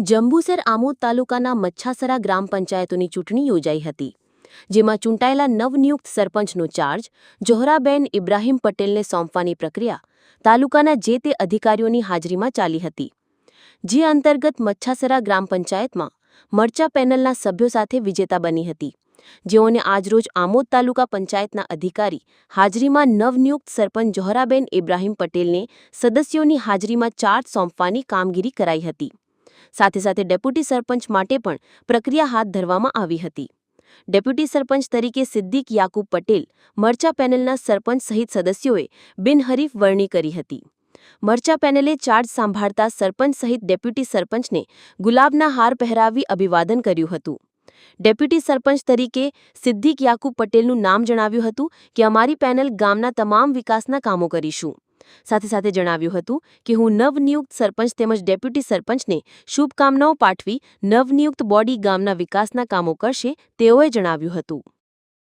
જંબુસર આમોદ તાલુકાના મચ્છાસરા ગ્રામ પંચાયતોની ચૂંટણી યોજાઈ હતી, જેમાં ચૂંટાયેલા નવનિયુક્ત સરપંચનો ચાર્જ જોહરાબેન ઇબ્રાહીમ પટેલને સોંપવાની પ્રક્રિયા, તાલુકાના જે તે અધિકારીઓની હાજરીમાં ચાલી હતી. જે અંતર્ગત મચ્છાસરા ગ્રામ પંચાયતમાં મરચા પેનલના સભ્યો સાથે વિજેતા બની હતી. જેઓને આજરોજ આમોદ તાલુકા પંચાયતના અધિકારી હાજરીમાં નવનિયુક્ત સરપંચ જોહરાબેન ઇબ્રાહીમ પટેલને સદસ્યોની હાજરીમાં ચાર્જ સોંપવાની કામગીરી કરાઈ હતી. સાથે સાથે ડેપ્યુટી સરપંચ માટે પણ પ્રક્રિયા હાથ ધરવામાં આવી હતી. ડેપ્યુટી સરપંચ તરીકે સિદ્દીક યાકુબ પટેલ મરચા પેનલના સરપંચ સહિત સદસ્યોએ બિનહરીફ વરણી કરી હતી. મરચા પેનલે ચાર્જ સંભાળતા સરપંચ સહિત ડેપ્યુટી સરપંચને ગુલાબના હાર પહેરાવી અભિવાદન કર્યું હતું. ડેપ્યુટી સરપંચ તરીકે સિદ્દીક યાકુબ પટેલનું નામ જણાવ્યું હતું કે, અમારી પેનલ ગામના તમામ વિકાસના કામો કરીશું. સાથે સાથે જણાવ્યું હતું કે હું નવનિયુક્ત સરપંચ તેમજ ડેપ્યુટી સરપંચને શુભકામનાઓ પાઠવી નવનિયુક્ત બોડી ગામના વિકાસના કામો કરશે, તેઓએ જણાવ્યું હતું.